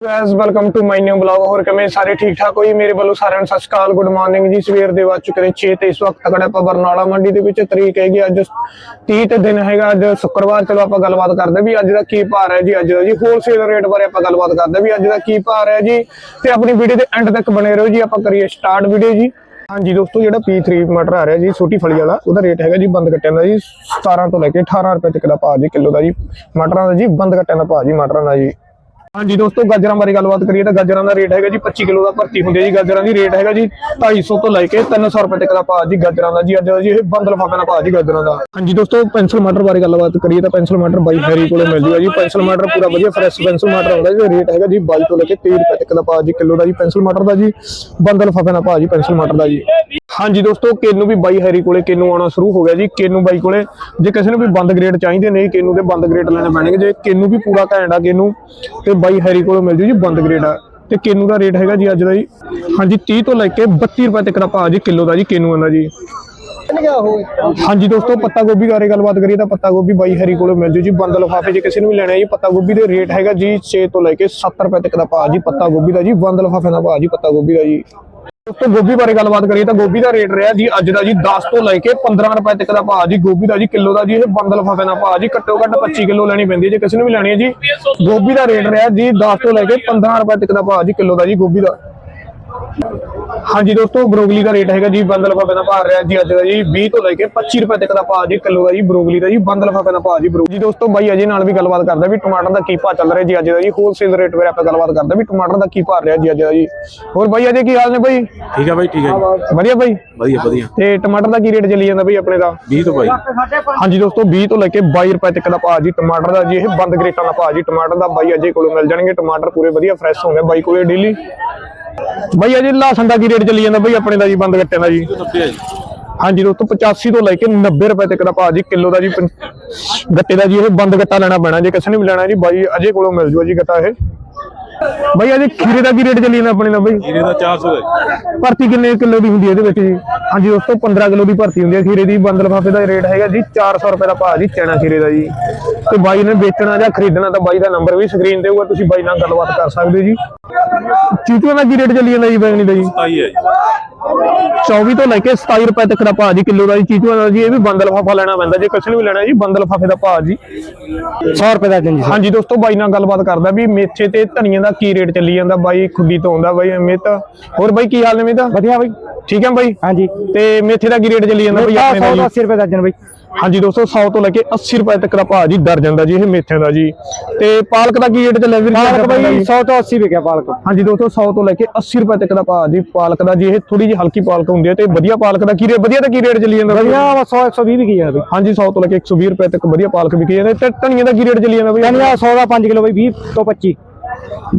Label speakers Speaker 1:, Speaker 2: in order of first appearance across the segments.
Speaker 1: Guys welcome to my new blog ਹੋਰ ਕਿਵੇਂ ਸਾਰੇ ਠੀਕ ਠਾਕ ਹੋਈ ਮੇਰੇ ਵੱਲੋਂ ਸਾਰਿਆਂ ਨੂੰ ਸਤਿ ਸ਼੍ਰੀ ਅਕਾਲ ਗੁੱਡ ਮਾਰਨਿੰਗ ਜੀ। ਸਵੇਰ ਦੇ ਵੱਜ ਚੁੱਕੇ 6 ਤੇ ਇਸ ਵਕਤ ਖੜੇ ਆਪਾਂ ਬਰਨਾਲਾ ਮੰਡੀ ਦੇ ਵਿੱਚ ਤਰੀਕ ਹੈਗੀ ਅੱਜ 30 ਤੇ ਦਿਨ ਹੈਗਾ ਅੱਜ ਸ਼ੁੱਕਰਵਾਰ। ਚਲੋ ਆਪਾਂ ਗੱਲਬਾਤ ਕਰਦੇ ਵੀ ਅੱਜ ਦਾ ਕੀ ਭਾਅ ਹੈ ਜੀ, ਅੱਜ ਦਾ ਜੀ। ਹੋਲਸੇਲ ਰੇਟ ਬਾਰੇ ਆਪਾਂ ਗੱਲਬਾਤ ਕਰਦੇ ਵੀ ਅੱਜ ਦਾ ਕੀ ਭਾਅ ਹੈ ਜੀ। ਤੇ ਆਪਣੀ ਵੀਡੀਓ ਦੇ ਐਂਡ ਤੱਕ ਬਣੇ ਰਹੋ ਜੀ। ਆਪਾਂ ਕਰੀਏ ਸਟਾਰਟ ਵੀਡੀਓ ਜੀ। ਹਾਂਜੀ ਦੋਸਤੋ, ਜਿਹੜਾ P3 ਮਟਰ ਆ ਰਿਹਾ ਜੀ ਛੋਟੀ ਫਲੀ ਵਾਲਾ, ਉਹਦਾ ਰੇਟ ਹੈਗਾ ਜੀ ਬੰਦ ਕੱਟਿਆਂ ਦਾ ਜੀ 17 ਤੋਂ ਲੈ ਕੇ 18 ਰੁਪਏ ਤੱਕ ਦਾ ਭਾਅ ਜੀ, ਕਿਲੋ ਦਾ ਜੀ। ਮਟਰਾਂ ਦਾ ਜੀ, ਬੰਦ ਕੱਟਿਆਂ ਦਾ ਭਾਅ ਜੀ, ਮਟਰਾਂ ਦਾ ਜੀ। ਹਾਂਜੀ ਦੋਸਤੋ, ਗਾਜਰਾਂ ਬਾਰੇ ਗੱਲਬਾਤ ਕਰੀਏ ਤਾਂ ਗਾਜਰਾਂ ਦਾ ਰੇਟ ਹੈਗਾ ਜੀ 25 ਕਿਲੋ ਦਾ ਭਰਤੀ ਹੁੰਦੀ ਹੈ ਜੀ। ਗਾਜਰਾਂ ਦੀ ਰੇਟ ਹੈਗਾ ਜੀ 250 ਤੋਂ ਲੈ ਕੇ 300 ਰੁਪਏ ਤੱਕ ਦਾ ਭਾਅ ਜੀ ਗਾਜਰਾਂ ਦਾ ਜੀ। ਅੱਜ ਜੀ ਇਹ ਬੰਦ ਲਫਾਫੇ ਦਾ ਭਾਅ ਜੀ ਗਾਜਰਾਂ ਦਾ। ਹਾਂਜੀ ਦੋਸਤੋ, ਪੈਨਸਲ ਮਟਰ ਬਾਰੇ ਗੱਲਬਾਤ ਕਰੀਏ ਤਾਂ ਪੈਨਸਲ ਮਟਰ ਬਾਈ ਹੈਰੀ ਕੋਲੇ ਮਿਲ ਜੂਗਾ ਜੀ। ਪੈਨਸਲ ਮਟਰ ਪੂਰਾ ਵਧੀਆ ਫਰੈਸ਼ ਪੈਨਸਲ ਮਟਰ ਆਉਂਦਾ ਜੀ। ਰੇਟ ਹੈਗਾ ਜੀ 22 ਤੋਂ ਲੈ ਕੇ 30 ਰੁਪਏ ਤੱਕ ਦਾ ਭਾਅ ਜੀ ਕਿਲੋ ਦਾ ਜੀ ਪੈਨਸਲ ਮਟਰ ਦਾ ਜੀ। ਬੰਦ ਲਫਾਫੇ ਦਾ ਭਾਅ ਜੀ ਪੈਨਸਲ ਮਟਰ ਦਾ ਜੀ। ਹਾਂਜੀ ਦੋਸਤੋ, ਕੇਨੂ ਵੀ ਬਾਈ ਹੈਰੀ ਕੋਲੇ ਕੇਨੂ ਆਉਣਾ ਸ਼ੁਰੂ ਹੋ ਗਿਆ ਜੀ। ਕੇਨੂ ਬਾਈ ਕੋਲੇ, ਜੇ ਕਿਸੇ ਨੂੰ ਵੀ ਬੰਦ ਗ੍ਰੇਡ ਚਾਹੀਦੇ ਨੇ, ਕੇਨੂ ਦੇ ਬੰਦ ਗ੍ਰੇਡ ਲੈਣੇ ਪੈਣਗੇ। ਜੇ ਕੇਨੂ ਵੀ ਪੂਰਾ ਘੈਂਟ ਆ ਕੇਨੂ, ਤੇ ਬਾਈ ਹੈਰੀ ਕੋਲੋਂ ਮਿਲ ਜੂ ਜੀ ਬੰਦ ਗ੍ਰੇਡ। ਆ ਤੇ ਕੇਨੂ ਦਾ ਰੇਟ ਹੈਗਾ ਜੀ ਅੱਜ ਦਾ ਜੀ, ਹਾਂਜੀ 30 ਤੋਂ ਲੈ ਕੇ 32 ਰੁਪਏ ਤੱਕ ਦਾ ਭਾਅ ਜੀ ਕਿਲੋ ਦਾ ਜੀ ਕੇਨੂ ਦਾ ਜੀ। ਹਾਂਜੀ ਦੋਸਤੋ, ਪੱਤਾ ਗੋਭੀ ਬਾਰੇ ਗੱਲਬਾਤ ਕਰੀਏ ਤਾਂ ਪੱਤਾ ਗੋਭੀ ਬਾਈ ਹਰੀ ਕੋਲੋਂ ਮਿਲ ਜੂ ਜੀ। ਬੰਦ ਲਫਾਫੇ ਜੇ ਕਿਸੇ ਨੂੰ ਵੀ ਲੈਣਾ ਹੈ ਜੀ, ਪੱਤਾ ਗੋਭੀ ਦੇ ਰੇਟ ਹੈਗਾ ਜੀ 6 ਤੋਂ ਲੈ ਕੇ 70 ਰੁਪਏ ਤੱਕ ਦਾ ਭਾਅ ਜੀ ਪੱਤਾ ਗੋਭੀ ਦਾ ਜੀ, ਬੰਦ ਲਫਾਫੇ ਦਾ ਭਾਅ ਜੀ ਪੱਤਾ ਗੋਭੀ ਦਾ ਜੀ। ਦੋਸਤੋ ਗੋਭੀ ਬਾਰੇ ਗੱਲਬਾਤ ਕਰੀਏ ਤਾਂ ਗੋਭੀ ਦਾ ਰੇਟ ਰਿਹਾ ਜੀ ਅੱਜ ਦਾ ਜੀ 10 ਤੋਂ ਲੈ ਕੇ 15 ਰੁਪਏ ਤੱਕ ਦਾ ਭਾਅ ਜੀ, ਗੋਭੀ ਦਾ ਜੀ ਕਿਲੋ ਦਾ ਜੀ, ਇਹ ਬੰਦ ਲਫਾਫੇ ਦਾ ਭਾਅ ਜੀ, ਘੱਟੋ ਘੱਟ 25 ਕਿਲੋ ਲੈਣੀ ਪੈਂਦੀ ਹੈ, ਜੇ ਕਿਸੇ ਨੂੰ ਵੀ ਲੈਣੀ ਹੈ ਜੀ। ਗੋਭੀ ਦਾ ਰੇਟ ਰਿਹਾ ਜੀ 10 ਤੋਂ ਲੈ ਕੇ 15 ਰੁਪਏ ਤੱਕ ਦਾ ਭਾਅ ਜੀ, ਕਿਲੋ ਦਾ ਜੀ ਗੋਭੀ ਦਾ। ਹਾਂਜੀ ਦੋਸਤੋ ਬਰੋਗਲੀ ਦਾ ਰੇਟ ਹੈਗਾ ਜੀ ਬੰਦ ਲਫਾਫੇ ਦਾ ਭਾਅ ਰਿਹਾ ਜੀ ਅੱਜ ਦਾ ਜੀ 20 ਤੋਂ ਲੈ ਕੇ 25 ਰੁਪਏ ਤੱਕ ਦਾ ਭਾਅ ਜੀ ਕਿਲੋ ਦਾ ਜੀ ਬਰੋਗਲੀ ਦਾ ਜੀ ਬੰਦ ਲਫਾਫੇ ਦਾ ਭਾਅ ਜੀ ਬਰੋ ਜੀ ਦੋਸਤੋ ਬਾਈ ਅਜੇ ਨਾਲ ਵੀ ਗੱਲਬਾਤ ਕਰਦਾ ਵੀ ਟਮਾਟਰ ਦਾ ਕੀ ਭਾਅ ਚੱਲ ਰਿਹਾ ਜੀ ਅੱਜ ਦਾ ਜੀ ਹੋਲਸੇਲ ਰੇਟ ਬਾਰੇ ਆਪਾਂ ਗੱਲਬਾਤ ਕਰਦੇ ਵੀ ਟਮਾਟਰ ਦਾ ਕੀ ਭਾਅ ਰਿਹਾ ਜੀ ਅੱਜ ਦਾ ਜੀ। ਹੋਰ ਬਾਈ ਅਜੇ ਕੀ ਹਾਲ ਨੇ ਬਾਈ?
Speaker 2: ਠੀਕ ਹੈ ਬਾਈ ਠੀਕ ਜੀ।
Speaker 1: ਵਧੀਆ ਬਾਈ?
Speaker 2: ਵਧੀਆ ਵਧੀਆ।
Speaker 1: ਤੇ ਟਮਾਟਰ ਦਾ ਕੀ ਰੇਟ ਚੱਲੀ ਜਾਂਦਾ ਬਾਈ ਆਪਣੇ ਦਾ?
Speaker 2: 20 ਤੋਂ ਬਾਈ।
Speaker 1: ਹਾਂਜੀ ਦੋਸਤੋ 20 ਤੋਂ ਲੈ ਕੇ 22 ਰੁਪਏ ਤੱਕ ਦਾ ਭਾਅ ਜੀ ਟਮਾਟਰ ਦਾ ਜੀ ਇਹ ਬੰਦ ਗ੍ਰੇਟਾਂ ਦਾ ਭਾਅ ਜੀ ਟਮਾਟਰ ਦਾ ਬਾਈ ਅਜੇ ਕੋਲੋਂ ਮਿਲ ਜਾਣਗੇ ਟਮਾਟਰ ਪੂਰੇ ਵਧੀਆ ਫਰੈਸ਼ ਹੋਣਗੇ ਬਾਈ ਕੋਲੇ ਡੇਲੀ ਬਾਈ ਅਜੇ ਲਸਣ ਦਾ ਕੀ ਰੇਟ ਚੱਲੀ ਜਾਂਦਾ ਬਾਈ ਆਪਣੇ ਦਾ ਜੀ ਬੰਦ ਗੱਟਿਆਂ ਦਾ ਜੀ?
Speaker 2: 90 ਹੈ ਜੀ।
Speaker 1: ਹਾਂਜੀ ਦੋਸਤੋ 85 ਤੋਂ ਲੈ ਕੇ 90 ਰੁਪਏ ਤੱਕ ਦਾ ਭਾਅ ਜੀ ਕਿਲੋ ਦਾ ਜੀ ਗੱਟੇ ਦਾ ਜੀ ਇਹ ਬੰਦ ਗੱਟਾ ਲੈਣਾ ਪੈਣਾ ਜੇ ਕਿਸੇ ਨੇ ਵੀ ਲੈਣਾ ਜੀ ਬਾਈ ਅਜੇ ਕੋਲੋਂ ਮਿਲ ਜੂਗਾ ਜੀ ਗੱਟਾ ਇਹ। ਬਾਈ ਅਜੇ ਖੀਰੇ ਦਾ ਕੀ ਰੇਟ ਚੱਲੀ ਜਾਂਦਾ ਆਪਣੇ ਦਾ ਬਾਈ?
Speaker 2: ਇਹਦੇ ਦਾ 400 ਹੈ
Speaker 1: ਭਰਤੀ ਕਿੰਨੇ ਕਿਲੋ ਦੀ ਹੁੰਦੀ ਹੈ ਇਹਦੇ ਵਿੱਚ ਜੀ? ਹਾਂਜੀ ਦੋਸਤੋ 15 ਕਿਲੋ ਦੀ ਭਰਤੀ ਹੁੰਦੀ ਹੈ। ਖੀਰੇ ਦੀ ਬੰਦ ਲਫਾਫੇ ਦਾ ਰੇਟ ਹੈਗਾ ਜੀ 400 ਰੁਪਏ ਦਾ ਭਾਅ ਜੀ ਚੈਨਾ ਖੀਰੇ ਦਾ ਜੀ। ਤੇ ਬਾਈ ਨੇ ਵੇਚਣਾ ਜਾਂ ਖਰੀਦਣਾ ਤਾਂ ਬਾਈ ਦਾ ਨੰਬਰ ਵੀ ਸਕਰੀਨ ਤੇ ਹੋਊਗਾ ਤੁਸੀਂ ਬਾਈ ਨਾਲ ਗੱਲਬਾਤ ਕਰ ਸਕਦੇ ਹੋ ਜੀ। ਚੀਤੂਆਂ ਦਾ ਕੀ ਰੇਟ ਚੱਲੀ ਜਾਂਦਾ ਜੀ ਬੈਂਗਣੀ ਦਾ ਜੀ
Speaker 2: 27 ਹੈ ਜੀ।
Speaker 1: 24 ਤੋਂ ਲੈ ਕੇ 27 ਰੁਪਏ ਤੱਕ ਦਾ ਭਾਅ ਜੀ ਕਿਲੋ ਦਾ ਜੀ ਚੀਤੂਆਂ ਦਾ ਜੀ ਇਹ ਵੀ ਬੰਦ ਲਫਾਫਾ ਲੈਣਾ ਪੈਂਦਾ ਜੇ ਕਿਸੇ ਨੂੰ ਵੀ ਲੈਣਾ ਜੀ ਬੰਦ ਲਫਾਫੇ ਦਾ ਭਾਅ ਜੀ।
Speaker 3: 100 ਰੁਪਏ ਦਾ ਜੀ।
Speaker 1: ਹਾਂਜੀ ਦੋਸਤੋ ਬਾਈ ਨਾਲ ਗੱਲਬਾਤ ਕਰਦਾ ਵੀ ਮੇਥੇ ਤੇ ਧਨੀਏ ਦਾ ਕੀ ਰੇਟ ਚੱਲੀ ਜਾਂਦਾ ਬਾਈ ਖੁੱਡੀ ਤੋਂ ਆਉਂਦਾ ਬਾਈ ਅਮਿਤ। ਹੋਰ ਬਾਈ ਕੀ ਹਾਲ ਨੇ ਅਮਿਤ?
Speaker 3: ਵਧੀਆ ਬਾਈ।
Speaker 1: ਠੀਕ ਹੈ ਬਾਈ?
Speaker 3: ਹਾਂਜੀ।
Speaker 1: ਤੇ ਮੇਥੇ ਦਾ ਕੀ ਰੇਟ ਚੱਲੀ ਜਾਂਦਾ ਬਾਈ ਆਪਣੇ ਦਾ ਜੀ?
Speaker 3: 180 ਰੁਪਏ ਦਰਜਨ ਬਾਈ।
Speaker 1: ਹਾਂਜੀ ਦੋਸਤੋ 100 ਤੋਂ ਲੈ ਕੇ 80 ਰੁਪਏ ਤੱਕ ਦਾ ਭਾਅ ਜੀ ਦਰਜਨ ਦਾ ਜੀ ਇਹ ਮੇਥਿਆਂ ਦਾ ਜੀ। ਤੇ ਪਾਲਕ ਦਾ ਕੀ ਰੇਟ ਚੱਲਿਆ ਵੀਰ?
Speaker 3: ਪਾਲਕ ਬਾਈ
Speaker 1: ਜੀ?
Speaker 3: 100 ਤੋਂ 80 ਵਿਕਿਆ ਪਾਲਕ।
Speaker 1: ਹਾਂਜੀ ਦੋਸਤੋ 100 ਤੋਂ ਲੈ ਕੇ 80 ਰੁਪਏ ਤੱਕ ਦਾ ਭਾਅ ਜੀ ਪਾਲਕ ਦਾ ਜੀ ਇਹ ਥੋੜੀ ਜਿਹੀ ਹਲਕੀ ਪਾਲਕ ਹੁੰਦੀ ਹੈ। ਤੇ ਵਧੀਆ ਪਾਲਕ ਦਾ ਕੀ ਰੇਟ ਵਧੀਆ ਦਾ ਕੀ ਰੇਟ ਚੱਲੀ ਜਾਂਦਾ ਬਾਈ?
Speaker 3: ਵਧੀਆ 100 120 ਵਿਕੀ ਜਾਂਦਾ ਬਾਈ।
Speaker 1: ਹਾਂਜੀ 100 ਤੋਂ ਲੈ ਕੇ 120 ਰੁਪਏ ਤੱਕ ਵਧੀਆ ਪਾਲਕ ਵਿਕੀ ਜਾਂਦੇ ਤੇ ਧਨੀਏ ਦਾ ਕੀ ਰੇਟ ਚੱਲੀ ਜਾਂਦਾ ਬਈ?
Speaker 3: ਧਨੀਆ 100 ਦਾ 5 ਕਿਲੋ ਬਾਈ 20 ਤੋਂ 25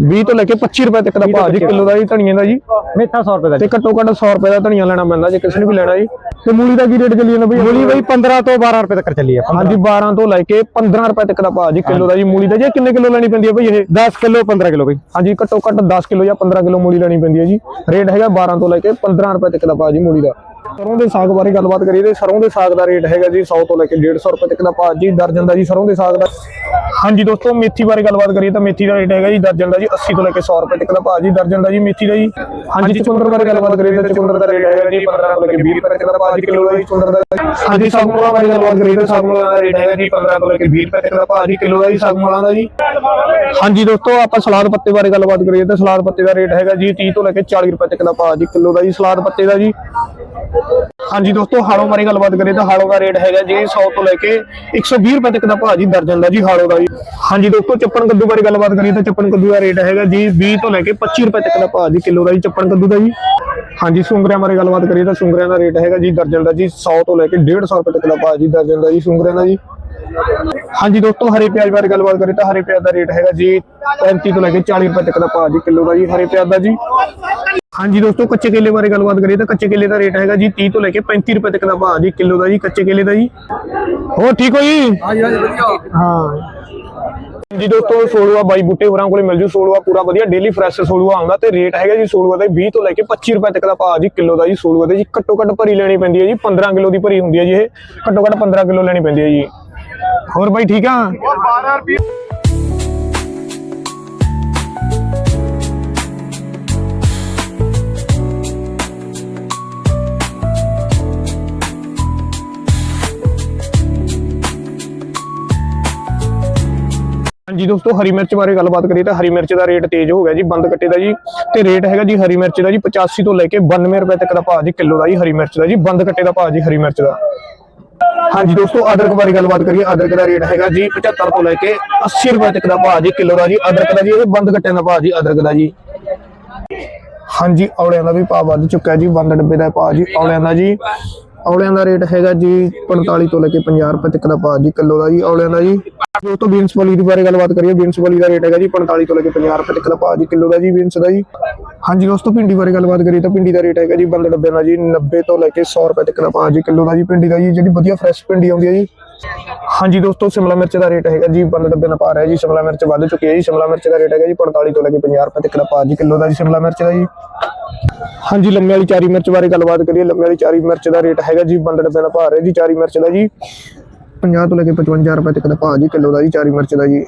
Speaker 1: 20 ਤੋਂ ਲੈ ਕੇ 25 ਰੁਪਏ ਤੱਕ ਦਾ ਭਾਅ ਜੀ
Speaker 3: 25
Speaker 1: ਕਿਲੋ ਦਾ ਜੀ ਧਨੀਏ ਦਾ ਜੀ।
Speaker 3: ਮੇਥਾ 100 ਰੁਪਏ ਦਾ
Speaker 1: ਤੇ ਘੱਟੋ ਘੱਟ 100 ਰੁਪਏ ਦਾ ਧਨੀਆ ਲੈਣਾ ਪੈਂਦਾ ਜੇ ਕਿਸੇ ਨੇ ਵੀ ਲੈਣਾ ਜੀ। ਤੇ ਮੂਲੀ ਦਾ ਕੀ ਰੇਟ ਚੱਲੀ ਜਾਂਦਾ ਬਈ?
Speaker 3: ਮੂਲੀ ਬਾਈ 15 ਤੋਂ 12 ਰੁਪਏ ਤੱਕ ਚੱਲੀ ਆ
Speaker 1: ਹਾਂਜੀ 12 ਤੋਂ ਲੈ ਕੇ 15 ਰੁਪਏ ਤੱਕ ਦਾ ਭਾਅ ਜੀ ਕਿਲੋ ਦਾ ਜੀ ਮੂਲੀ ਦਾ ਜੀ। ਕਿੰਨੇ ਕਿਲੋ ਲੈਣੀ ਪੈਂਦੀ ਹੈ ਬਈ ਇਹ?
Speaker 3: 10 ਕਿਲੋ 15 ਕਿਲੋ ਬਾਈ।
Speaker 1: ਹਾਂਜੀ ਘੱਟੋ ਘੱਟ 10 ਕਿਲੋ ਜਾਂ 15 ਕਿਲੋ ਮੂਲੀ ਲੈਣੀ ਪੈਂਦੀ ਹੈ ਜੀ। ਰੇਟ ਹੈਗਾ 12 ਤੋਂ ਲੈ ਕੇ 15 ਰੁਪਏ ਤੱਕ ਦਾ ਭਾਅ ਜੀ ਮੂਲੀ ਦਾ। ਸਰੋਂ ਦੇ ਸਾਗ ਬਾਰੇ ਗੱਲਬਾਤ ਕਰੀਏ ਤੇ ਸਰੋਂ ਦੇ ਸਾਗ ਦਾ ਰੇਟ ਹੈਗਾ ਜੀ 100 ਤੋਂ ਲੈ ਕੇ 150 ਰੁਪਏ ਤੱਕ ਦਾ ਭਾਅ ਜੀ ਦਰਜਨ ਦਾ ਜੀ ਸਰੋਂ ਦੇ ਸਾਗ ਦਾ। ਹਾਂਜੀ ਦੋਸਤੋ ਮੇਥੀ ਬਾਰੇ ਗੱਲਬਾਤ ਕਰੀਏ ਤਾਂ ਮੇਥੀ ਦਾ ਰੇਟ ਹੈਗਾ ਜੀ ਦਰਜਨ ਦਾ ਜੀ 80 ਤੋਂ ਲੈ ਕੇ 100 ਰੁਪਏ ਤੱਕ ਦਾ ਭਾਅ ਜੀ ਦਰਜਨ ਦਾ ਜੀ ਮੇਥੀ ਦਾ ਜੀ। ਹਾਂਜੀ ਚੁਕੰਦਰ ਬਾਰੇ ਗੱਲਬਾਤ ਕਰੀਏ ਤਾਂ ਚੁਕੰਦਰ ਦਾ ਰੇਟ ਹੈਗਾ ਜੀ 15 ਤੋਂ ਲੈ ਕੇ 20 ਰੁਪਏ ਤੱਕ ਦਾ ਭਾਅ ਜੀ ਕਿਲੋ ਦਾ ਜੀ ਚੁਕੰਦਰ ਦਾ। ਹਾਂਜੀ ਸਾਗਮੂਲਾ ਬਾਰੇ ਗੱਲਬਾਤ ਕਰੀਏ ਤਾਂ ਸਾਗਮੂਲਾ ਦਾ ਰੇਟ ਹੈਗਾ ਜੀ 15 ਤੋਂ ਲੈ ਕੇ 20 ਰੁਪਏ ਤੱਕ ਦਾ ਭਾਅ ਜੀ ਕਿਲੋ ਦਾ ਜੀ ਸਾਗਮੂਲਾ ਦਾ ਜੀ। ਹਾਂਜੀ ਦੋਸਤੋ ਆਪਾਂ ਸਲਾਦ ਪੱਤੇ ਬਾਰੇ ਗੱਲਬਾਤ ਕਰੀਏ ਤਾਂ ਸਲਾਦ ਪੱਤੇ ਦਾ ਰੇਟ ਹੈਗਾ ਜੀ 30 ਤੋਂ ਲੈ ਕੇ 40 ਰੁਪਏ ਤੱਕ ਦਾ ਭਾਅ ਜੀ ਕਿਲੋ ਦਾ ਜੀ ਸਲਾਦ ਪੱਤੇ ਦਾ ਜੀ। ਹਾਂਜੀ ਦੋਸਤੋ ਹਾਲੋ ਬਾਰੇ ਗੱਲਬਾਤ ਕਰੀਏ ਤਾਂ ਹਾਲੋ ਦਾ ਰੇਟ ਹੈਗਾ ਜੀ 100 ਤੋਂ ਲੈ ਕੇ 120 ਰੁਪਏ ਤੱਕ ਦਾ ਭਾਅ ਜੀ ਦਰਜਨ ਦਾ ਜੀ ਹਾਲੋ ਦਾ ਜੀ। ਹਾਂਜੀ ਦੋਸਤੋ, ਚੱਪਣ ਕੱਦੂ ਬਾਰੇ ਗੱਲਬਾਤ ਕਰੀਏ ਤਾਂ ਚੱਪਣ ਕੱਦੂ ਦਾ ਰੇਟ ਹੈਗਾ ਜੀ 20 ਤੋਂ ਲੈ ਕੇ 25 ਰੁਪਏ ਤੱਕ ਦਾ ਭਾਅ ਜੀ ਕਿਲੋ ਦਾ ਜੀ ਚੱਪਣ ਕੱਦੂ ਦਾ ਜੀ। ਹਾਂਜੀ ਸੁੰਗਰਿਆਂ ਬਾਰੇ ਗੱਲਬਾਤ ਕਰੀਏ ਤਾਂ ਸੁੰਗਰਿਆਂ ਦਾ ਰੇਟ ਹੈਗਾ ਜੀ ਦਰਜਨ ਦਾ ਜੀ 100 ਤੋਂ ਲੈ ਕੇ 150 ਰੁਪਏ ਤੱਕ ਦਾ ਭਾਅ ਜੀ ਦਰਜਨ ਦਾ ਜੀ ਸੁੰਗਰਿਆਂ ਦਾ ਜੀ। ਹਾਂਜੀ ਦੋਸਤੋ ਹਰੇ ਪਿਆਜ਼ ਬਾਰੇ ਗੱਲਬਾਤ ਕਰੀਏ ਤਾਂ ਹਰੇ ਪਿਆਜ਼ ਦਾ ਰੇਟ ਹੈਗਾ ਜੀ 35 ਤੋਂ ਲੈ ਕੇ 40 ਰੁਪਏ ਤੱਕ ਦਾ ਭਾਅ ਜੀ ਕਿਲੋ ਦਾ ਜੀ ਹਰੇ ਪਿਆਜ਼ ਦਾ ਜੀ। ਹਾਂਜੀ ਦੋਸਤੋ ਕੱਚੇ ਕੇਲੇ ਬਾਰੇ ਗੱਲਬਾਤ ਕਰੀਏ ਤਾਂ ਕੱਚੇ ਕੇਲੇ ਦਾ ਰੇਟ ਹੈਗਾ ਜੀ 30 ਤੋਂ ਲੈ ਕੇ 35 ਰੁਪਏ ਤੱਕ ਦਾ ਭਾਅ ਜੀ ਕਿਲੋ ਦਾ ਜੀ ਕੱਚੇ ਕੇਲੇ ਦਾ ਜੀ। ਹੋਰ ਠੀਕ ਹੋ ਜੀ?
Speaker 3: ਹਾਂਜੀ ਹਾਂਜੀ ਵਧੀਆ।
Speaker 1: ਹਾਂ। ਜੀ ਦੋਸਤੋ ਸੋਲੂਆ ਬਾਈ ਬੂਟੇ ਹੋਰਾਂ ਕੋਲੇ ਮਿਲ ਜੂ। ਸੋਲੂਆ ਪੂਰਾ ਵਧੀਆ ਡੇਲੀ ਫਰੈਸ਼ ਸੋਲੂਆ ਆਉਂਦਾ ਤੇ ਰੇਟ ਹੈਗਾ ਜੀ ਸੋਲੂਆ ਦਾ 20 ਤੋਂ ਲੈ ਕੇ 25 ਰੁਪਏ ਤੱਕ ਦਾ ਭਾਅ ਜੀ ਕਿਲੋ ਦਾ ਜੀ ਸੋਲੂਆ ਦੇ ਜੀ। ਘੱਟੋ ਘੱਟ ਭਰੀ ਲੈਣੀ ਪੈਂਦੀ ਹੈ ਜੀ 15 ਕਿਲੋ ਦੀ ਭਰੀ ਹੁੰਦੀ ਹੈ ਜੀ ਇਹ। ਘੱਟੋ ਘੱਟ 15 ਕਿਲੋ ਲੈਣੀ ਪੈਂਦੀ ਹੈ ਜੀ। ਹੋਰ ਬਾਈ ਠੀਕ ਆ? ਉਹ 12 ਰੁਪਏ। ਹਾਂਜੀ ਦੋਸਤੋ ਹਰੀ ਮਿਰਚ ਬਾਰੇ ਗੱਲਬਾਤ ਕਰੀਏ ਤਾਂ ਹਰੀ ਮਿਰਚ ਦਾ ਰੇਟ ਤੇਜ਼ ਹੋ ਗਿਆ ਜੀ ਬੰਦ ਕੱਟੇ ਦਾ ਜੀ। ਤੇ ਰੇਟ ਹੈਗਾ ਜੀ ਹਰੀ ਮਿਰਚ ਦਾ ਜੀ 85 ਤੋਂ ਲੈ ਕੇ 92 ਰੁਪਏ ਤੱਕ ਦਾ ਭਾਅ ਜੀ ਕਿਲੋ ਦਾ ਜੀ ਹਰੀ ਮਿਰਚ ਦਾ ਜੀ ਬੰਦ ਕੱਟੇ ਦਾ ਭਾਅ ਜੀ ਹਰੀ ਮਿਰਚ ਦਾ। ਹਾਂਜੀ ਦੋਸਤੋ, ਅਦਰਕ ਬਾਰੇ ਗੱਲਬਾਤ ਕਰੀਏ। ਅਦਰਕ ਦਾ ਰੇਟ ਹੈਗਾ ਜੀ 75 ਤੋਂ ਲੈ ਕੇ 80 ਰੁਪਏ ਤੱਕ ਦਾ ਭਾਅ ਜੀ, ਕਿਲੋ ਦਾ ਜੀ। ਅਦਰਕ ਦਾ ਜੀ, ਇਹ ਬੰਦ ਕੱਟੇ ਦਾ ਭਾਅ ਜੀ, ਅਦਰਕ ਦਾ ਜੀ। ਹਾਂਜੀ, ਔਲਿਆਂ ਦਾ ਵੀ ਭਾਅ ਵੱਧ ਚੁੱਕਾ ਜੀ ਬੰਦ ਡੱਬੇ ਦਾ ਭਾਅ ਜੀ, ਔਲਿਆਂ ਦਾ ਜੀ। ਔਲਿਆਂ ਦਾ ਰੇਟ ਹੈਗਾ ਜੀ 45 ਤੋਂ ਲੈ ਕੇ 50 ਰੁਪਏ ਤੱਕ ਦਾ ਭਾਅ ਜੀ, ਕਿਲੋ ਦਾ ਜੀ, ਔਲਿਆਂ ਦਾ ਜੀ। ਦੋਸਤੋ ਬੀਨਸ ਵਾਲੀ ਦੀ ਬਾਰੇ ਗੱਲਬਾਤ ਕਰੀਏ ਬੀਨਸ ਵਾਲੀ ਦਾ ਰੇਟ ਹੈਗਾ ਜੀ 45 ਤੋਂ ਲੈ ਕੇ 50 ਰੁਪਏ ਤੱਕ ਦਾ ਭਾਅ ਜੀ, ਕਿਲੋ ਦਾ ਜੀ ਬੀਨਸ ਦਾ ਜੀ। ਹਾਂਜੀ ਦੋਸਤੋ ਭਿੰਡੀ ਬਾਰੇ ਗੱਲਬਾਤ ਕਰੀਏ ਤਾਂ ਭਿੰਡੀ ਦਾ ਰੇਟ ਹੈਗਾ ਜੀ ਬੰਦ ਡੱਬੇ ਦਾ ਜੀ 90 ਤੋਂ ਲੈ ਕੇ 100 ਰੁਪਏ ਤੱਕ ਦਾ ਭਾਅ ਜੀ, ਕਿਲੋ ਦਾ ਜੀ ਭਿੰਡੀ ਦਾ ਜੀ, ਜਿਹੜੀ ਵਧੀਆ ਫਰੈਸ਼ ਭਿੰਡੀ ਆਉਂਦੀ ਹੈ ਜੀ। ਹਾਂਜੀ ਦੋਸਤੋ, ਸ਼ਿਮਲਾ ਮਿਰਚ ਦਾ ਰੇਟ ਹੈਗਾ ਜੀ, ਬੰਦ ਡੱਬੇ ਦਾ ਭਾਅ ਹੈ ਜੀ, ਸ਼ਿਮਲਾ ਮਿਰਚ ਵੱਧ ਚੁੱਕੀ ਹੈ ਜੀ, ਸ਼ਿਮਲਾ ਮਿਰਚ ਦਾ ਰੇਟ ਹੈਗਾ ਜੀ 45 ਤੋਂ ਲੈ ਕੇ 50 ਰੁਪਏ ਤੱਕ ਦਾ ਭਾਅ ਜੀ, ਕਿਲੋ ਦਾ ਜੀ ਸ਼ਿਮਲਾ ਮਿਰਚ ਦਾ ਜੀ। ਹਾਂਜੀ, ਲੰਮੇ ਵਾਲੀ ਚਾਰੀ ਮਿਰਚ ਬਾਰੇ ਗੱਲਬਾਤ ਕਰੀਏ, ਲੰਮੇ ਵਾਲੀ ਚਾਰੀ ਮਿਰਚ ਦਾ ਰੇਟ ਹੈਗਾ ਜੀ, ਬੰਦ ਡੱਬੇ ਦਾ ਭਾਅ ਹੈ ਜੀ ਚਾਰੀ ਮਿਰਚ ਦਾ ਜੀ। 50 ਤੋਂ ਲੈ ਕੇ 55 ਰੁਪਏ ਤੱਕ ਦਾ ਭਾਅ ਜੀ, ਕਿਲੋ ਦਾ ਜੀ ਚਾਰੀ ਮਿਰਚ ਦਾ ਜੀ।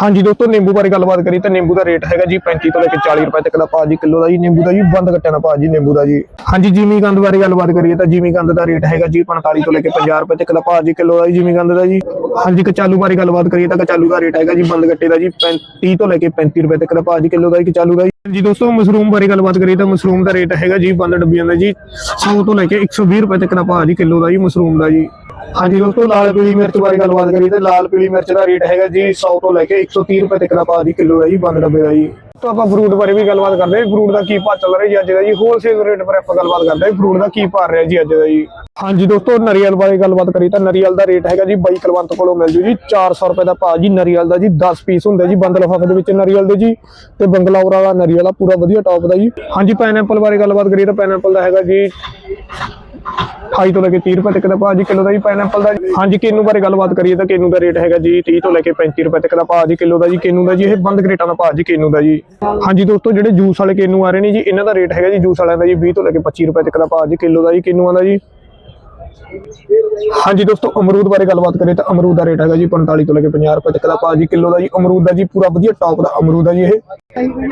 Speaker 1: ਹਾਂਜੀ ਦੋਸਤੋ, ਨਿੰਬੂ ਬਾਰੇ ਗੱਲਬਾਤ ਕਰੀਏ ਤਾਂ ਨਿੰਬੂ ਦਾ ਰੇਟ ਹੈਗਾ ਜੀ 35 ਤੋਂ ਲੈ ਕੇ 40 ਰੁਪਏ ਤੱਕ ਦਾ ਭਾਅ ਜੀ, ਕਿਲੋ ਦਾ ਜੀ, ਨਿੰਬੂ ਦਾ ਜੀ, ਬੰਦ ਕੱਟਿਆ ਭਾਅ ਜੀ, ਨਿੰਬੂ ਦਾ ਜੀ। ਹਾਂਜੀ, ਜੀਮੀ ਗੰਦ ਬਾਰੇ ਗੱਲਬਾਤ ਕਰੀਏ ਤਾਂ ਜੀਮੀ ਗੰਦ ਦਾ ਰੇਟ ਹੈਗਾ ਜੀ 45 ਤੋਂ ਲੈ ਕੇ 50 ਰੁਪਏ ਤੱਕ ਦਾ ਭਾਅ ਜੀ, ਕਿਲੋ ਦਾ ਜੀ, ਜੀਮੀ ਗੰਦ ਦਾ ਜੀ। ਹਾਂਜੀ, ਕਚਾਲੂ ਬਾਰੇ ਗੱਲਬਾਤ ਕਰੀਏ ਤਾਂ ਕਚਾਲੂ ਦਾ ਰੇਟ ਹੈਗਾ ਜੀ, ਬੰਦ ਕੱਟੇ ਦਾ ਜੀ 35 ਤੋਂ ਲੈ ਕੇ 35 ਰੁਪਏ ਤੱਕ ਦਾ ਭਾਅ ਜੀ, ਕਿਲੋ ਦਾ ਜੀ, ਕਚਾਲੂ ਦਾ ਜੀ। ਦੋਸਤੋ, ਮਸ਼ਰੂਮ ਬਾਰੇ ਗੱਲਬਾਤ ਕਰੀਏ ਤਾਂ ਮਸ਼ਰੂਮ ਦਾ ਰੇਟ ਹੈਗਾ ਜੀ, ਬੰਦ ਡੱਬੀਆਂ ਦਾ ਜੀ 100 ਤੋਂ ਲੈ ਕੇ 120 ਰੁਪਏ ਤੱਕ ਦਾ ਭਾਅ ਜੀ, ਕਿਲੋ ਦਾ ਜੀ, ਮਸ਼ਰੂਮ ਦਾ ਜੀ। ਹਾਂਜੀ ਦੋਸਤੋ ਲਾਲ ਪੀਲੀ ਮਿਰਚ ਬਾਰੇ ਗੱਲਬਾਤ ਕਰੀਏ ਤਾਂ ਲਾਲ ਪੀਲੀ ਮਿਰਚ ਦਾ ਰੇਟ ਹੈਗਾ ਜੀ 100 ਤੋਂ ਲੈ ਕੇ 130 ਰੁਪਏ ਤੱਕ ਦਾ ਭਾਅ ਜੀ ਕਿਲੋ ਹੈ ਜੀ, ਬੰਦ ਡੱਬੇ ਦਾ ਜੀ। ਤੋਂ ਆਪਾਂ ਫਰੂਟ ਬਾਰੇ ਵੀ ਗੱਲਬਾਤ ਕਰਦੇ ਹਾਂ ਫਰੂਟ ਦਾ ਕੀ ਭਾਅ ਚੱਲ ਰਿਹਾ ਜੀ ਅੱਜ ਦਾ ਜੀ ਹੋਲਸੇਲ ਰੇਟ ਬਾਰੇ ਆਪਾਂ ਗੱਲਬਾਤ ਕਰਦੇ ਹਾਂ ਫਰੂਟ ਦਾ ਕੀ ਭਾਅ ਰਿਹਾ ਜੀ ਅੱਜ ਦਾ ਜੀ। ਹਾਂਜੀ ਦੋਸਤੋ, ਨਰੀਅਲ ਬਾਰੇ ਗੱਲਬਾਤ ਕਰੀ ਤਾਂ ਨਰੀਅਲ ਦਾ ਰੇਟ ਹੈਗਾ ਜੀ ਬਾਈ ਕਲਵੰਤ ਕੋਲੋਂ ਮਿਲ ਜੂ ਜੀ 400 ਰੁਪਏ ਦਾ ਭਾਅ ਜੀ ਨਰੀਅਲ ਦਾ ਜੀ 10 ਪੀਸ ਹੁੰਦਾ ਜੀ ਬੰਦ ਲਿਫਾਫੇ ਦੇ ਵਿੱਚ ਨਰੀਅਲ ਦੇ ਜੀ ਤੇ ਬੰਗਲੌਰ ਵਾਲਾ ਨਰੀਅਲ ਆ, ਪੂਰਾ ਵਧੀਆ ਟੌਪ ਦਾ ਜੀ। ਹਾਂਜੀ ਪਾਈਨਐਪਲ ਬਾਰੇ ਗੱਲਬਾਤ ਕਰੀਏ ਤਾਂ ਪਾਈਨਐਪਲ ਦਾ ਹੈਗਾ ਜੀ 28 ਤੋਂ ਲੈ ਕੇ 30 ਰੁਪਏ ਤੱਕ ਦਾ ਭਾਅ ਜੀ, ਕਿਲੋ ਦਾ ਜੀ ਪਾਈਨਐਪਲ ਦਾ ਹਾਂਜੀ, ਕਿੰਨੂ ਬਾਰੇ ਗੱਲਬਾਤ ਕਰੀਏ ਤਾਂ ਕਿੰਨੂ ਦਾ ਰੇਟ ਹੈਗਾ ਜੀ 30 ਤੋਂ ਲੈ ਕੇ 35 ਰੁਪਏ ਤੱਕ ਦਾ ਭਾਅ ਜੀ, ਕਿਲੋ ਦਾ ਜੀ, ਕਿੰਨੂ ਦਾ ਜੀ, ਇਹ ਬੰਦ ਕਰੇਟਾਂ ਦਾ ਭਾਅ ਜੀ, ਕਿੰਨੂ ਦਾ ਜੀ। ਹਾਂਜੀ, ਦੋਸਤੋ, ਜਿਹੜੇ ਜੂਸ ਵਾਲੇ ਕਿੰਨੂ ਆ ਰਹੇ ਨੇ ਜੀ, ਇਹਨਾਂ ਦਾ ਰੇਟ ਹੈਗਾ ਜੀ, ਜੂਸ ਵਾਲਿਆਂ ਦਾ ਜੀ 20 ਤੋਂ ਲੈ ਕੇ 25 ਰੁਪਏ ਤੱਕ ਦਾ ਭਾਅ ਜੀ, ਕਿਲੋ ਦਾ ਜੀ, ਕਿੰਨੂਆਂ ਦਾ ਜੀ। ਹਾਂਜੀ, ਦੋਸਤੋ, ਅਮਰੂਦ ਬਾਰੇ ਗੱਲਬਾਤ ਕਰੀਏ ਤਾਂ ਅਮਰੂਦ ਦਾ ਰੇਟ ਹੈਗਾ ਜੀ 45 ਤੋਂ ਲੈ ਕੇ 50 ਰੁਪਏ ਤੱਕ ਦਾ ਭਾਅ ਜੀ, ਕਿਲੋ ਦਾ ਜੀ। ਅਮਰੂਦ ਦਾ ਜੀ, ਪੂਰਾ ਵਧੀਆ ਟੌਪ ਦਾ ਅਮਰੂਦ ਦਾ ਜੀ ਇਹ।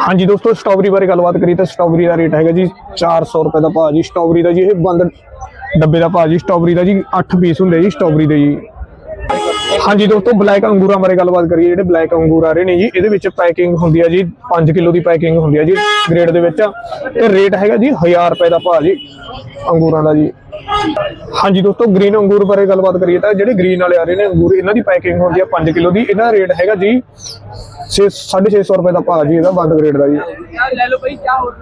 Speaker 1: ਹਾਂਜੀ, ਦੋਸਤੋ ਸਟ੍ਰਾਬੇਰੀ ਬਾਰੇ ਗੱਲਬਾਤ ਕਰੀਏ ਤਾਂ ਸਟ੍ਰਾਬੇਰੀ ਦਾ ਰੇਟ ਹੈਗਾ ਜੀ 400 ਰੁਪਏ ਦਾ ਭਾਅ ਜੀ ਸਟ੍ਰਾਬੇਰੀ ਦਾ ਜੀ, ਇਹ ਬੰਦ ਡੱਬੇ ਦਾ ਭਾਅ ਜੀ ਸਟ੍ਰਾਬੇਰੀ ਦਾ ਜੀ 8 ਪੀਸ ਹੁੰਦੇ ਜੀ ਸਟ੍ਰਾਬੇਰੀ ਦੇ ਜੀ। ਹਾਂਜੀ ਦੋਸਤੋ ਬਲੈਕ ਅੰਗੂਰਾਂ ਬਾਰੇ ਗੱਲਬਾਤ ਕਰੀਏ, ਜਿਹੜੇ ਬਲੈਕ ਅੰਗੂਰ ਆ ਰਹੇ ਨੇ ਜੀ, ਇਹਦੇ ਵਿੱਚ ਪੈਕਿੰਗ ਹੁੰਦੀ ਹੈ ਜੀ 5 ਕਿਲੋ ਦੀ ਪੈਕਿੰਗ ਹੁੰਦੀ ਹੈ ਜੀ ਗ੍ਰੇਡ ਦੇ ਵਿੱਚ। ਤੇ ਰੇਟ ਹੈਗਾ ਜੀ 1000 ਰੁਪਏ ਦਾ ਭਾਅ ਜੀ, ਅੰਗੂਰਾਂ ਦਾ ਜੀ। ਹਾਂਜੀ ਦੋਸਤੋ ਗ੍ਰੀਨ ਅੰਗੂਰ ਬਾਰੇ ਗੱਲਬਾਤ ਕਰੀਏ ਤਾਂ, ਜਿਹੜੇ ਗ੍ਰੀਨ ਵਾਲੇ ਆ ਰਹੇ ਨੇ ਅੰਗੂਰ, ਇਹਨਾਂ ਦੀ ਪੈਕਿੰਗ ਹੁੰਦੀ ਹੈ 5 ਕਿਲੋ ਦੀ। ਇਹਨਾਂ ਰੇਟ ਹੈਗਾ ਜੀ 6 650 ਰੁਪਏ ਦਾ ਭਾਅ ਜੀ, ਇਹਦਾ ਬੰਦ ਗ੍ਰੇਡ ਦਾ ਜੀ।
Speaker 3: ਲੈ ਲਓ ਭਾਈ ਕੀ ਹੋਰ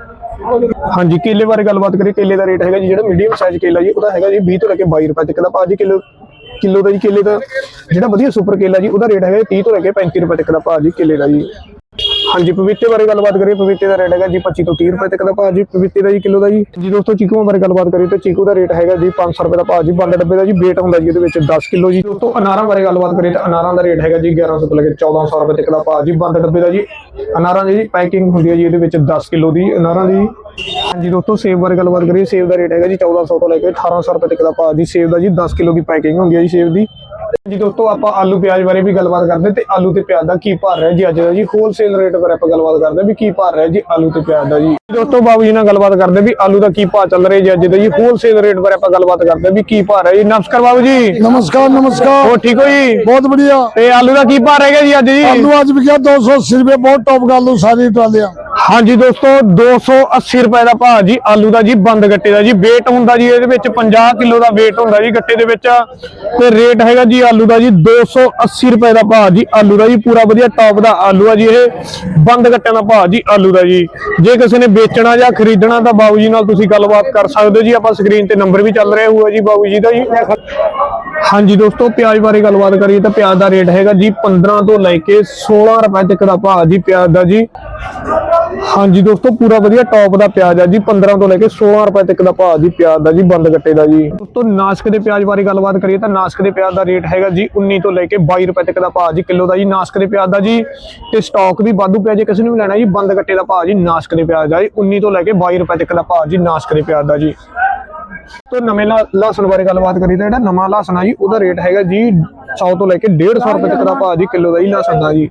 Speaker 1: ਹਾਂਜੀ, ਕੇਲੇ ਬਾਰੇ ਗੱਲਬਾਤ ਕਰੀਏ। ਕੇਲੇ ਦਾ ਰੇਟ ਹੈਗਾ ਜੀ, ਜਿਹੜਾ ਮੀਡੀਅਮ ਸਾਈਜ਼ ਕੇਲਾ ਜੀ, ਉਹਦਾ ਹੈਗਾ ਜੀ 20 ਤੋਂ ਲੈ ਕੇ 22 ਰੁਪਏ ਤੱਕ ਦਾ। ਭਾਅ ਜੀ ਕਿਲੋ ਕਿਲੋ ਦਾ ਜੀ ਕੇਲੇ ਦਾ, ਜਿਹੜਾ ਵਧੀਆ ਸੁਪਰ ਕੇਲਾ ਜੀ, ਉਹਦਾ ਰੇਟ ਹੈਗਾ ਜੀ 30 ਤੋਂ ਲੈ ਕੇ 35 ਰੁਪਏ ਤੱਕ ਦਾ ਭਾਅ ਜੀ ਕੇਲੇ ਦਾ ਜੀ। ਹਾਂਜੀ ਪਪੀਤੇ ਬਾਰੇ ਗੱਲਬਾਤ ਕਰੀਏ ਪਪੀਤੇ ਦਾ ਰੇਟ ਹੈਗਾ ਜੀ 25 ਤੋਂ 30 ਰੁਪਏ ਤੱਕ ਦਾ ਭਾਅ ਜੀ ਪਪੀਤੇ ਦਾ ਜੀ ਕਿਲੋ ਦਾ ਜੀ। ਜੀ ਦੋਸਤੋ, ਚੀਕੂ ਬਾਰੇ ਗੱਲਬਾਤ ਕਰੀਏ ਤਾਂ ਚੀਕੂ ਦਾ ਰੇਟ ਹੈਗਾ ਜੀ 500 ਰੁਪਏ ਦਾ ਭਾਅ ਜੀ, ਬੰਦ ਡੱਬੇ ਦਾ ਜੀ, weight ਹੁੰਦਾ ਜੀ ਉਹਦੇ ਵਿੱਚ 10 ਕਿਲੋ ਜੀ। ਦੋਸਤੋ, ਅਨਾਰਾਂ ਬਾਰੇ ਗੱਲਬਾਤ ਕਰੀਏ ਤਾਂ ਅਨਾਰਾਂ ਦਾ ਰੇਟ ਹੈਗਾ ਜੀ 1100 ਤੋਂ ਲੈ ਕੇ 1400 ਰੁਪਏ ਤੱਕ ਦਾ ਭਾਅ ਜੀ, ਬੰਦ ਡੱਬੇ ਦਾ ਜੀ। ਅਨਾਰਾਂ ਦੀ ਪੈਕਿੰਗ ਹੁੰਦੀ ਹੈ ਜੀ ਇਹਦੇ ਵਿੱਚ 10 ਕਿਲੋ ਦੀ ਅਨਾਰਾਂ ਦੀ। ਹਾਂਜੀ ਦੋਸਤੋ, ਸੇਬ ਬਾਰੇ ਗੱਲਬਾਤ ਕਰੀਏ, ਸੇਬ ਦਾ ਰੇਟ ਹੈਗਾ ਜੀ 1400 ਤੋਂ ਲੈ ਕੇ 1800 ਰੁਪਏ ਤੱਕ ਦਾ ਭਾਅ ਜੀ, ਸੇਬ ਦਾ ਜੀ 10 ਕਿਲੋ ਦੀ ਪੈਕਿੰਗ ਹੁੰਦੀ ਹੈ ਜੀ ਸੇਬ ਦੀ। ਜੀ ਦੋਸਤੋ ਆਪਾਂ ਆਲੂ ਪਿਆਜ਼ ਬਾਰੇ ਵੀ ਗੱਲਬਾਤ ਕਰਦੇ ਤੇ ਆਲੂ ਤੇ ਪਿਆਜ਼ ਦਾ ਕੀ ਭਾਅ ਰਿਹਾ ਜੀ ਅੱਜ ਦਾ ਜੀ? ਹੋਲਸੇਲ ਰੇਟ ਬਾਰੇ ਆਪਾਂ ਗੱਲਬਾਤ ਕਰਦੇ ਵੀ ਕੀ ਭਾਅ ਰਿਹਾ ਜੀ ਆਲੂ ਤੇ ਪਿਆਜ਼ ਦਾ ਜੀ। ਦੋਸਤੋ ਬਾਬੂ ਜੀ ਨਾਲ ਗੱਲਬਾਤ ਕਰਦੇ ਵੀ ਆਲੂ ਦਾ ਕੀ ਭਾਅ ਚੱਲ ਰਿਹਾ ਜੀ ਅੱਜ ਦਾ ਜੀ। ਹੋਲਸੇਲ ਰੇਟ ਬਾਰੇ ਆਪਾਂ ਗੱਲਬਾਤ ਕਰਦੇ ਵੀ ਕੀ ਭਾਅ ਰਿਹਾ ਜੀ। ਨਮਸਕਾਰ ਬਾਬੂ ਜੀ।
Speaker 4: ਨਮਸਕਾਰ ਨਮਸਕਾਰ।
Speaker 1: ਹੋ ਠੀਕ ਹੋ ਜੀ?
Speaker 4: ਬਹੁਤ ਵਧੀਆ।
Speaker 1: ਤੇ ਆਲੂ ਦਾ ਕੀ ਭਾਅ ਰਹੇਗਾ ਜੀ ਅੱਜ ਜੀ?
Speaker 4: ਆਲੂ ਅੱਜ ਵੀ ਵਿਕਿਆ 280 ਰੁਪਏ ਬਹੁਤ ਟੌਪ ਗੱਲ ਸਾਰੀ ਟਰਾਲੀਆਂ।
Speaker 1: ਹਾਂਜੀ ਦੋਸਤੋ 280 ਰੁਪਏ ਦਾ ਭਾਅ ਜੀ, ਆਲੂ ਦਾ ਜੀ, ਬੰਦ ਗੱਟੇ ਦਾ ਜੀ। weight ਹੁੰਦਾ ਜੀ, ਇਹਦੇ ਵਿੱਚ 50 ਕਿਲੋ ਦਾ weight ਹੁੰਦਾ ਜੀ ਗੱਟੇ ਦੇ ਵਿੱਚ। ਤੇ ਰੇਟ ਹੈਗਾ ਜੀ ਆਲੂ ਦਾ ਜੀ 280 ਰੁਪਏ ਦਾ ਭਾਅ ਜੀ, ਆਲੂ ਦਾ ਜੀ। ਪੂਰਾ ਵਧੀਆ ਟੌਪ ਦਾ ਆਲੂ ਆ ਜੀ ਇਹ। ਬੰਦ ਗੱਟਿਆਂ ਦਾ ਭਾਅ ਜੀ, ਆਲੂ ਦਾ ਜੀ। ਜੇ ਕਿਸੇ ਨੇ ਵੇਚਣਾ ਜਾਂ ਖਰੀਦਣਾ ਤਾਂ ਬਾਬੂ ਜੀ ਨਾਲ ਤੁਸੀਂ ਗੱਲਬਾਤ ਕਰ ਸਕਦੇ ਹੋ ਜੀ। ਆਪਾਂ ਸਕਰੀਨ ਤੇ ਨੰਬਰ ਵੀ ਚੱਲ ਰਿਹਾ ਹੋਊਗਾ ਜੀ ਬਾਬੂ ਜੀ ਦਾ ਜੀ। ਹਾਂਜੀ ਦੋਸਤੋ, ਪਿਆਜ਼ ਬਾਰੇ ਗੱਲਬਾਤ ਕਰੀਏ ਤਾਂ ਪਿਆਜ਼ ਦਾ ਰੇਟ ਹੈਗਾ ਜੀ 15 ਤੋਂ ਲੈ ਕੇ 16 ਰੁਪਏ ਤੱਕ ਦਾ ਭਾਅ ਜੀ, ਪਿਆਜ਼ ਦਾ ਜੀ। ਹਾਂਜੀ ਦੋਸਤੋ, ਪੂਰਾ ਵਧੀਆ ਟੌਪ ਦਾ ਪਿਆਜ਼ ਆ ਜੀ 15 ਤੋਂ ਲੈ ਕੇ 16 ਰੁਪਏ ਤੱਕ ਦਾ ਭਾਅ ਜੀ ਪਿਆਜ਼ ਦਾ ਜੀ, ਬੰਦ ਗੱਟੇ ਦਾ ਜੀ। ਦੋਸਤੋ, ਨਾਸਕ ਦੇ ਪਿਆਜ਼ ਬਾਰੇ ਗੱਲਬਾਤ ਕਰੀਏ ਤਾਂ ਨਾਸਕ ਦੇ ਪਿਆਜ਼ ਦਾ ਰੇਟ ਹੈਗਾ ਜੀ 19 ਤੋਂ ਲੈ ਕੇ 22 ਰੁਪਏ ਤੱਕ ਦਾ ਭਾਅ ਜੀ, ਕਿਲੋ ਦਾ ਜੀ ਨਾਸਕ ਦੇ ਪਿਆਜ਼ ਦਾ ਜੀ। ਤੇ ਸਟਾਕ ਵੀ ਵਾਧੂ ਪਿਆ, ਜੇ ਕਿਸੇ ਨੂੰ ਵੀ ਲੈਣਾ ਜੀ, ਬੰਦ ਗੱਟੇ ਦਾ ਭਾਅ ਜੀ ਨਾਸਕ ਦੇ ਪਿਆਜ਼ ਦਾ ਜੀ 19 ਤੋਂ ਲੈ ਕੇ 22 ਰੁਪਏ ਤੱਕ ਦਾ ਭਾਅ ਜੀ ਨਾਸਕ ਦੇ ਪਿਆਜ਼ ਦਾ ਜੀ। ਤੋਂ ਨਵੇਂ ਲਾ- ਬਾਰੇ ਗੱਲਬਾਤ ਕਰੀ ਤਾਂ ਜਿਹੜਾ ਨਵਾਂ ਲਹਸਨ ਆ ਜੀ, ਉਹਦਾ ਰੇਟ ਹੈਗਾ ਜੀ 100 ਤੋਂ ਲੈ ਕੇ 150 ਰੁਪਏ ਤੱਕ ਦਾ ਭਾਅ ਜੀ, ਕਿਲੋ ਦਾ ਜੀ ਲਹਸਨ ਦਾ ਜੀ।